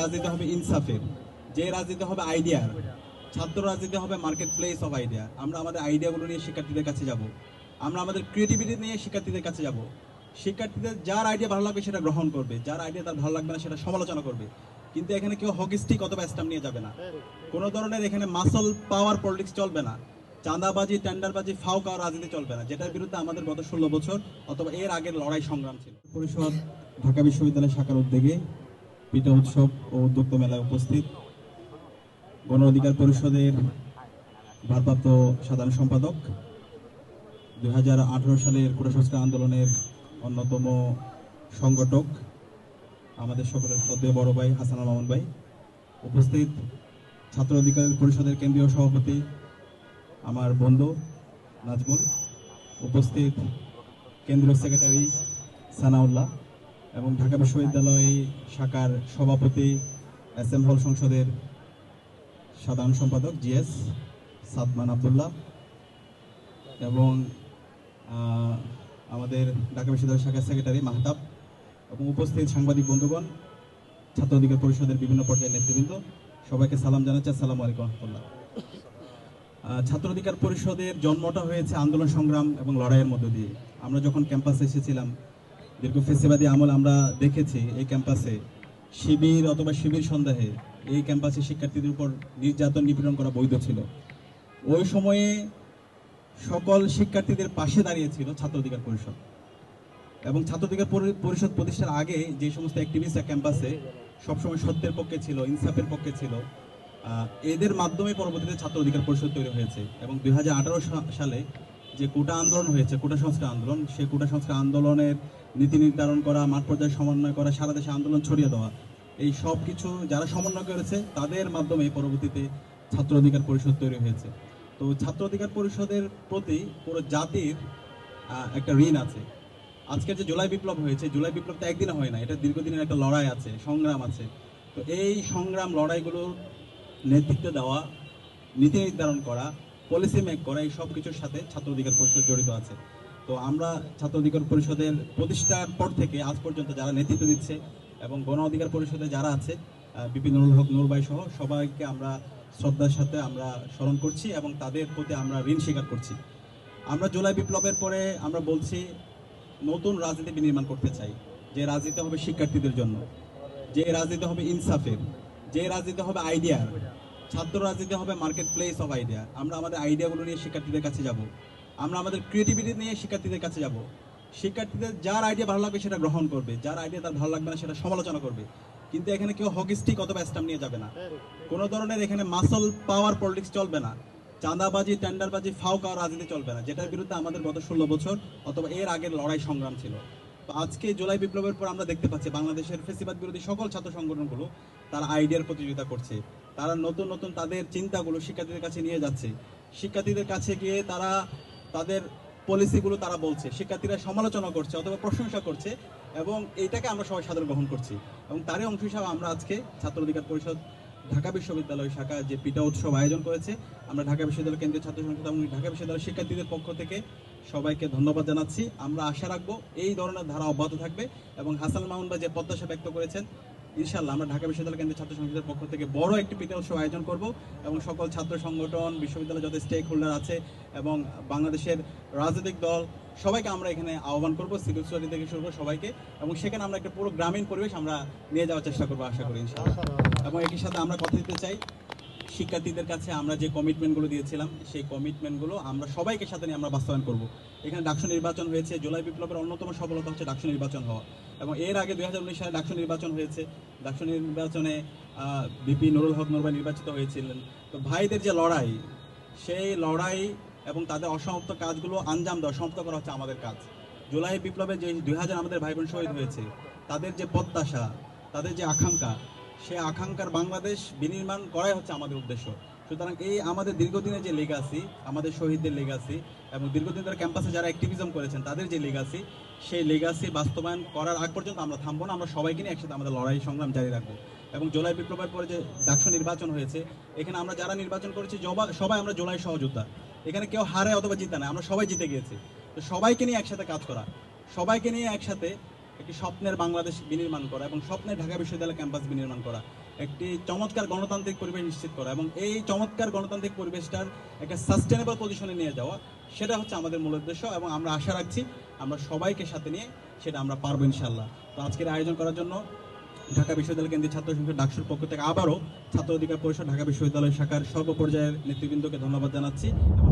রাজনীতি হবে ইনসাফের। যে রাজনীতি হবে আইডিয়ার ছাত্র রাজনীতি হবে মার্কেট প্লেস অফ আইডিয়া আমরা আমাদের আইডিয়াগুলো নিয়ে শিক্ষার্থীদের কাছে যাব। আমরা আমাদের ক্রিয়েটিভিটি নিয়ে শিক্ষার্থীদের কাছে যাব। শিক্ষার্থীদের যার আইডিয়া ভালো লাগবে সেটা গ্রহণ করবে। যার আইডিয়া তার ভালো লাগবে না সেটা সমালোচনা করবে। কিন্তু এখানে কেউ হকিস্টিক অথবা স্টাম্প নিয়ে যাবে না। কোনো ধরনের এখানে মাসল পাওয়ার পলিটিক্স চলবে না। চাঁদাবাজি টেন্ডারবাজি ফাও খাওয়ার রাজনীতি চলবে না। যেটার বিরুদ্ধে আমাদের গত ষোলো বছর অথবা এর আগের লড়াই সংগ্রাম ছিল। পরিষদ ঢাকা বিশ্ববিদ্যালয় শাখার উদ্যোগে পিঠা উৎসব ও উদ্যোক্তা মেলায় উপস্থিত গণ অধিকার পরিষদের ভারপ্রাপ্ত সাধারণ সম্পাদক। দু হাজার আঠারো সালের কোটা সংস্কার আন্দোলনের অন্যতম সংগঠক আমাদের সকলের শ্রদ্ধেয় বড় ভাই হাসানুল মামুন ভাই। উপস্থিত ছাত্র অধিকার পরিষদের কেন্দ্রীয় সভাপতি আমার বন্ধু নাজমুল। উপস্থিত কেন্দ্রীয় সেক্রেটারি সানাউল্লাহ। এবং ঢাকা বিশ্ববিদ্যালয় শাখার সভাপতি এস এম হল সংসদের সাধারণ সম্পাদক জিএস সাদমান আবদুল্লাহ এবং আমাদের ঢাকা বিশ্ববিদ্যালয় শাখার সেক্রেটারি মাহতাব এবং উপস্থিত সাংবাদিক বন্ধুগণ ছাত্র অধিকার পরিষদের বিভিন্ন পর্যায়ের নেতৃবৃন্দ, সবাইকে সালাম জানাচ্ছি। আসসালামু আলাইকুম রহমতুল্লাহ। ছাত্র অধিকার পরিষদের জন্মটা হয়েছে আন্দোলন সংগ্রাম এবং লড়াইয়ের মধ্য দিয়ে। আমরা যখন ক্যাম্পাসে এসেছিলাম দীর্ঘ ফেসিবাদী আমল আমরা দেখেছি এই ক্যাম্পাসে। শিবির অথবা শিবির সন্দেহে এই ক্যাম্পাসে শিক্ষার্থীদের উপর নির্যাতন নিপীড়ন করা বৈধ ছিল। ওই সময়ে সকল শিক্ষার্থীদের পাশে দাঁড়িয়েছিল ছাত্র অধিকার পরিষদ। এবং ছাত্র অধিকার পরিষদ প্রতিষ্ঠার আগে যে সমস্ত অ্যাক্টিভিস্টরা ক্যাম্পাসে সবসময় সত্যের পক্ষে ছিল, ইনসাফের পক্ষে ছিল এদের মাধ্যমে পরবর্তীতে ছাত্র অধিকার পরিষদ তৈরি হয়েছে। এবং দুই হাজার আঠারো সালে যে কোটা আন্দোলন হয়েছে, কোটা সংস্কার আন্দোলন, সেই কোটা সংস্কার আন্দোলনের নীতি নির্ধারণ করা, মাঠ পর্যায়ে সমন্বয় করা, সারা দেশে আন্দোলন ছড়িয়ে দেওয়া, এই সব কিছু যারা সমন্বয় করেছে, তাদের মাধ্যমে পরবর্তীতে ছাত্র অধিকার পরিষদ তৈরি হয়েছে। তো ছাত্র অধিকার পরিষদের প্রতি পুরো জাতির একটা ঋণ আছে। আজকের যে জুলাই বিপ্লব হয়েছে, জুলাই বিপ্লব তো একদিনে হয় না, এটা দীর্ঘদিনের একটা লড়াই আছে, সংগ্রাম আছে। তো এই সংগ্রাম লড়াইগুলোর নেতৃত্ব দেওয়া, নীতি নির্ধারণ করা পলিসি মেক করা এই সব কিছুর সাথে ছাত্র অধিকার পরিষদ জড়িত আছে। তো আমরা ছাত্র অধিকার পরিষদের প্রতিষ্ঠার পর থেকে আজ পর্যন্ত যারা নেতৃত্ব দিচ্ছে এবং গণ অধিকার পরিষদে যারা আছে বিপিন হক, নূর ভাই সহ সবাইকে আমরা শ্রদ্ধার সাথে আমরা স্মরণ করছি এবং তাদের প্রতি আমরা ঋণ স্বীকার করছি। আমরা জুলাই বিপ্লবের পরে আমরা বলছি, নতুন রাজনীতি বিনির্মাণ করতে চাই। যে রাজনীতি হবে শিক্ষার্থীদের জন্য, যে রাজনীতি হবে ইনসাফের, যে রাজনীতি হবে আইডিয়ার ছাত্র রাজনীতি হবে মার্কেট প্লেস অফ আইডিয়া আমরা আমাদের আইডিয়াগুলো নিয়ে শিক্ষার্থীদের কাছে যাব। আমরা আমাদের ক্রিয়েটিভিটি নিয়ে শিক্ষার্থীদের কাছে যাব। শিক্ষার্থীদের যার আইডিয়া ভালো লাগবে সেটা গ্রহণ করবে। যার আইডিয়া তার ভালো লাগবে না সেটা সমালোচনা করবে। কিন্তু এখানে কেউ হকিস্টিক অথবা স্টাম্প নিয়ে যাবে না। কোনো ধরনের এখানে মাসল পাওয়ার পলিটিক্স চলবে না। চাঁদাবাজি টেন্ডারবাজি ফাও খাওয়ার রাজনীতি চলবে না। যেটার বিরুদ্ধে আমাদের গত ষোলো বছর অথবা এর আগের লড়াই সংগ্রাম ছিল। আজকে জুলাই বিপ্লবের পর আমরা দেখতে পাচ্ছি বাংলাদেশের ফেসিবাদ বিরোধী সকল ছাত্র সংগঠনগুলো তারা আইডিয়ার প্রতিযোগিতা করছে। তারা নতুন নতুন তাদের চিন্তাগুলো শিক্ষার্থীদের কাছে নিয়ে যাচ্ছে। শিক্ষার্থীদের কাছে গিয়ে তারা, তাদের পলিসিগুলো তারা বলছে। শিক্ষার্থীরা সমালোচনা করছে অথবা প্রশংসা করছে এবং এইটাকে আমরা সবাই সাদর গ্রহণ করছি। এবং তারই অংশ হিসাবে আমরা আজকে ছাত্র অধিকার পরিষদ, ঢাকা বিশ্ববিদ্যালয় শাখা যে পিটা উৎসব আয়োজন করেছে, আমরা ঢাকা বিশ্ববিদ্যালয় কেন্দ্রীয় ছাত্র সংসদ এবং ঢাকা বিশ্ববিদ্যালয়ের শিক্ষার্থীদের পক্ষ থেকে সবাইকে ধন্যবাদ জানাচ্ছি। আমরা আশা রাখব এই ধরনের ধারা অব্যাহত থাকবে এবং হাসান ভাই যে প্রত্যাশা ব্যক্ত করেছেন ইনশাল্লাহ আমরা ঢাকা বিশ্ববিদ্যালয় কেন্দ্রীয় ছাত্র সংসদের পক্ষ থেকে বড় একটি পিতা উৎসব আয়োজন করব এবং সকল ছাত্র সংগঠন বিশ্ববিদ্যালয় যত স্টেক হোল্ডার আছে এবং বাংলাদেশের রাজনৈতিক দল সবাইকে আমরা এখানে আহ্বান করব সিভিল সোসাইটি থেকে শুরু করে সবাইকে এবং সেখানে আমরা একটা পুরো গ্রামীণ পরিবেশ আমরা নিয়ে যাওয়ার চেষ্টা করব আশা করি ইনশাল্লাহ এবং একই সাথে আমরা কথা দিতে চাই শিক্ষার্থীদের কাছে আমরা যে কমিটমেন্টগুলো দিয়েছিলাম, সেই কমিটমেন্টগুলো আমরা সবাইকে সাথে নিয়ে আমরা বাস্তবায়ন করব। এখানে ডাকসু নির্বাচন হয়েছে, জুলাই বিপ্লবের অন্যতম সফলতা হচ্ছে ডাকসু নির্বাচন হওয়া। এবং এর আগে দুই হাজার উনিশ সালে ডাকসু নির্বাচন হয়েছে। ডাকসু নির্বাচনে বিপি নুরুল হক নুরবাই নির্বাচিত হয়েছিলেন। তো ভাইদের যে লড়াই, সেই লড়াই এবং তাদের অসমাপ্ত কাজগুলো আঞ্জাম দেওয়া, সমাপ্ত করা হচ্ছে আমাদের কাজ। জুলাই বিপ্লবে যে দুই হাজার আমাদের ভাই বোন শহীদ হয়েছে, তাদের যে প্রত্যাশা, তাদের যে আকাঙ্ক্ষা সেই আকাঙ্ক্ষার বাংলাদেশ বিনির্মাণ করাই হচ্ছে আমাদের উদ্দেশ্য। সুতরাং এই আমাদের দীর্ঘদিনের যে লেগাসি আমাদের শহীদদের লেগাসি এবং দীর্ঘদিন ধরে ক্যাম্পাসে যারা অ্যাক্টিভিজম করেছেন, তাদের যে লেগাসি সেই লেগাসি বাস্তবায়ন করার আগ পর্যন্ত আমরা থামবো না। আমরা সবাইকে নিয়ে একসাথে আমাদের লড়াই সংগ্রাম জারি রাখব। এবং জুলাই বিপ্লবের পরে যে ডাকসু নির্বাচন হয়েছে, এখানে আমরা যারা নির্বাচন করেছি সবাই আমরা জুলাই সহযোদ্ধা। এখানে কেউ হারে অথবা জিতে না, আমরা সবাই জিতে গিয়েছি। তো সবাইকে নিয়ে একসাথে কাজ করা, সবাইকে নিয়ে একসাথে একটি স্বপ্নের বাংলাদেশ বিনির্মাণ করা এবং স্বপ্নের ঢাকা বিশ্ববিদ্যালয় ক্যাম্পাস বিনির্মাণ করা, একটি চমৎকার গণতান্ত্রিক পরিবেশ নিশ্চিত করা এবং এই চমৎকার গণতান্ত্রিক পরিবেশটার একটা সাস্টেনেবল পজিশনে নিয়ে যাওয়া, সেটা হচ্ছে আমাদের মূল উদ্দেশ্য এবং আমরা আশা রাখছি আমরা সবাইকে সাথে নিয়ে সেটা আমরা পারব ইনশাল্লাহ তো আজকের আয়োজন করার জন্য ঢাকা বিশ্ববিদ্যালয় কেন্দ্রীয় ছাত্র সংসদ ডাকসুর পক্ষ থেকে আবারও ছাত্র অধিকার পরিষদ ঢাকা বিশ্ববিদ্যালয় শাখার সর্বপর্যায়ের নেতৃবৃন্দকে ধন্যবাদ জানাচ্ছি এবং